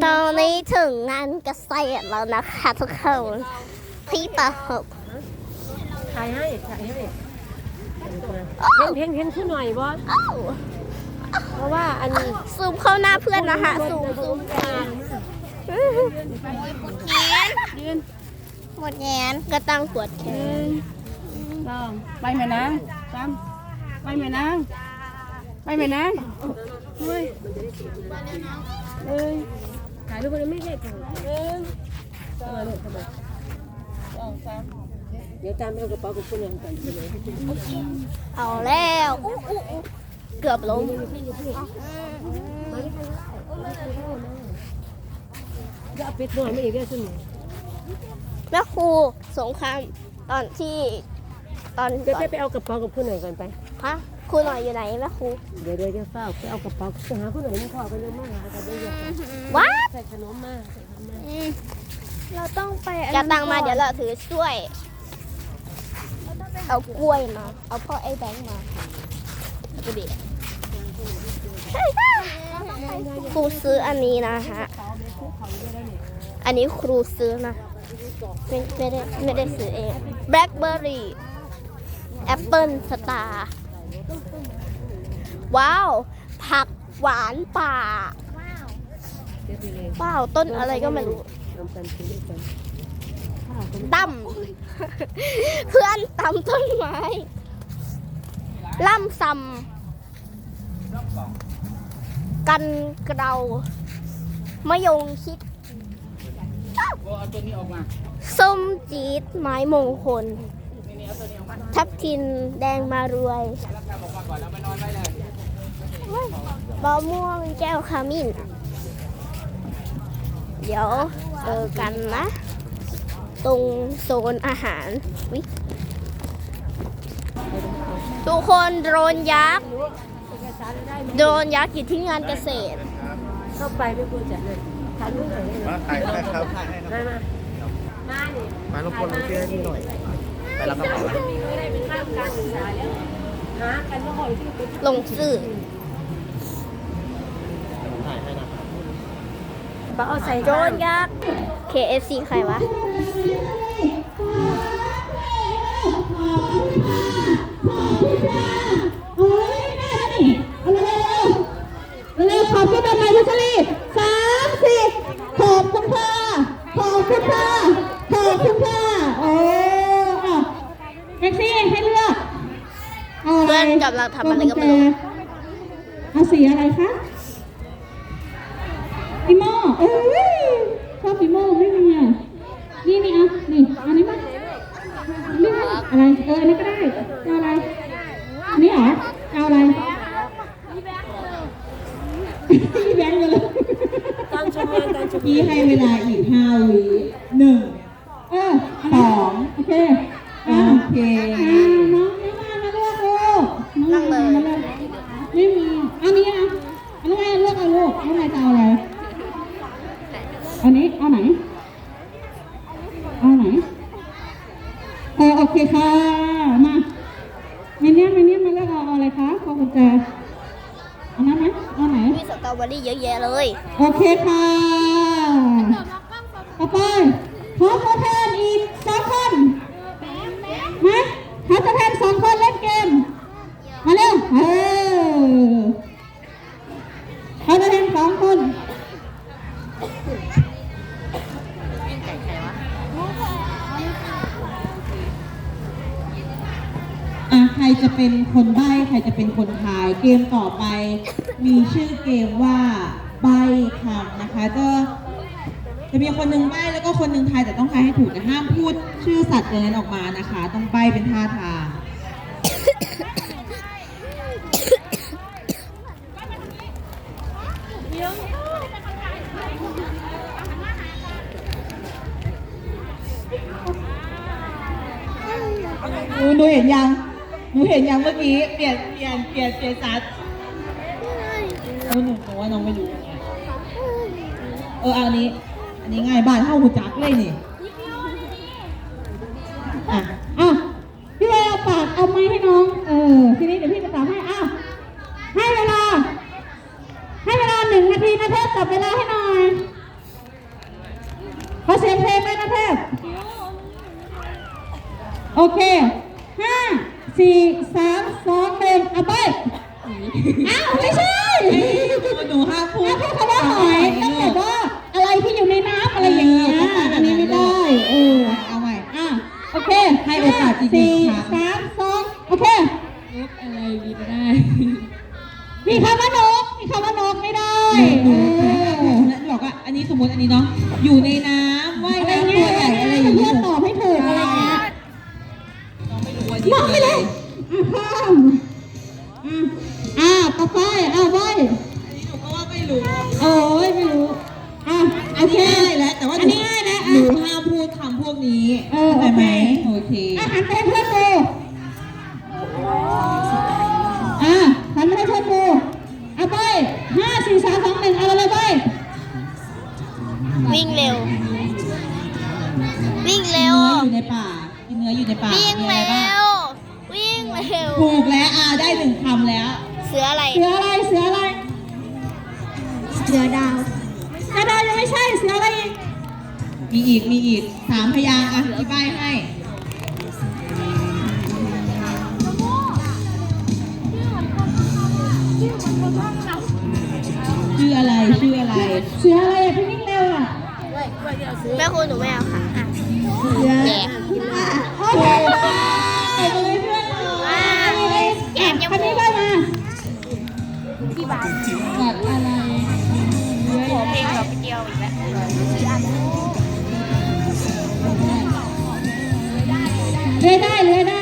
ตอนนี้ถึงงานเกษตรแล้วนะคะทุกคนพี่ตาหบถ่ายให้ถ่ายให้เห็นเห็นเห็นขึ้นหน่อยบ่อ้าวเพราะว่าอันนี้ซูมเข้าหน้าเพื่อนนะคะซูมซูมยืนหมดแงนก็ตั้งปวดแขนลองไปแม่นางตามไปแม่นางไปแม่นางเฮ้ยเอ้ย ถ่ายรูปมันไม่ได้ถ่ายเอ้ยเออลูกทำไมสองสามเดี๋ยวตามไปเอากระเป๋ากับคุณยังก่อนเอาแล้วอู้อู้เกือบล้มจะเป็ดหน่อยไม่อีกได้ซึ่งแม่ครูสงครามตอนที่ ตอนเดี๋ยวไปเอากระเป๋ากับคุณหน่อยก่อนไป ฮะครูหน่อยอยู่ไหนแม่ครู เดี๋ยวเดี๋ยวจะเฝ้าไปเอากระเป๋าไปหาคุณหน่อยนี่พ่อไปเร็วมากหากันได้เยอะว้าใส่ขนมมาใส่ขนมมาเราต้องไปจะตังมาเดี๋ยวเราถือช่วย เอากล้วยมา เอาพ่อไอ้แบงค์มาดูดิครูซื้ออันนี้นะฮะ อันนี้ครูซื้อนะไม่ไม่ได้ไม่ได้ซื้อเองแบล็คเบอร์รี่แอปเปิลสตาร์ ว้าว ผักหวานป่าเดี๋ยวไปเลยว้าวต้นอะไรก็ไม่รู้ทำกันซื้อด้วยกันตั้มเพื่อนตำต้นไม้ ล่ำซำกันเกลามะยงชิดส้มจี๊ดไม้มงคล ทับทินแดงมารวย มะม่วงแก้วขมิ้น เดี๋ยวเจอกันนะ ตรงโซนอาหารวิทุกคนโดรนยักษ์โดรนยักษ์อยู่ที่งานเกษตร เข้าไปไม่ควรจะเลยถ่ายรูปหน่อยได้ไหมมาถ่ายให้ครับมามามานี่มารบกวนน้องเตี้ยให้พี่หน่อยไปรับกระเป๋าแล้วมีไม่ได้เป็นข้ามการศึกษาแล้วหากันว่าหอยที่เป็นลงสื่อผมถ่ายให้นะครับปะเอาใส่โดรนยักษ์ KFC ใครวะ โอ้ยแม่นี่เอาเร็วเร็วขอบคุณแบบใหม่พัชรีสามสี่ขอบคุณค่ะขอบคุณค่ะขอบคุณค่ะโอ้อะแท็กซี่ให้เลือกเอาอะไร เพื่อน กำลังทำอะไรก็ไม่รู้เอาสีอะไรคะอีโม่เอ้ยชอบอีโม่ไม่มีอะนี่นี่อะนี่เอันนี้มานี่มาอะไรเอออันนี้ก็ได้เอาอะไรอันนี้เหรอเอาอะไรพี่แบงค์ไปเลยการชมงานการชมพี่ให้เวลาอีกห้าวิ อันนี้เอาไหนเอาไหนเออโอเคค่ะ มาเมเนียนเมเนียนมาเลือกเอาเอาอะไรคะพอกุญแจเอานั้นไหมเอาไหน มีสตรอเบอรี่เยอะแยะเลยโอเคค่ะต่อไปขอตัวแทนอีกสองคนไหมขอตัวแทนสองคนเล่นเกม เป็นคนใบ้ใครจะเป็นคนทาย เกมต่อไป มีชื่อเกมว่าใบ้คำนะคะก็จะมีคนหนึ่งใบ้แล้วก็คนหนึ่งทายแต่ต้องทายให้ถูกนะห้ามพูดชื่อสัตว์ตัวนั้นออกมานะคะ ต้องใบ้เป็นท่าทางหนูหนูเห็นยัง หนูเห็นยังเมื่อกี้ เปลี่ยน เปลี่ยน เปลี่ยน เปลี่ยนซัดเออหนูบอกว่าน้องไม่อยู่เออเอาอันนี้ อันนี้ง่ายบ้านเท่าหูจักเลยนี่ อะอะพี่เวเอาปากเอาไม้ให้น้อง เออ ทีนี้เดี๋ยวพี่จะตามให้อาให้เวลา ให้เวลาหนึ่งนาทีนะทพจับเวลาให้น่อยขอเสียไหนะทพโอเคห้า สี่สามสองหนึ่งเอาไปอ้าวไม่ใช่หนูห้าพูดพูดคำว่าหอยต้องแบบว่าอะไรที่อยู่ในน้ำอะไรอย่างเงี้ยอันนี้ไม่ได้เออเอาใหม่อะโอเคให้โอกาสจริงๆสี่สามสองโอเคอะไรดีก็ได้ มีคำว่านกมีคำว่านกไม่ได้เออบอกว่าอันนี้สมมติอันนี้เนาะอยู่ในน้ำว่ายอะไรน้ำเงี้ตัยวใหญ่อะไรอย่างเพื่เงี้อยนตอบให้ถูกอะไรเงี้ย มองไปเลย อ้าม แล้วอ่าได้หนึ่งคำแล้ว เสืออะไร เสืออะไร เสืออะไร เสือดาวกระดาษยังไม่ใช่ เสืออะไรอีก มีอีก มีอีกสามพยางค์อะที่ใบให้ชื่ออะไร ชื่ออะไร เสืออะไรอะพี่วิ่งเร็วอะแม่คุณหนูไม่เอาค่ะ เลยได้เลยได้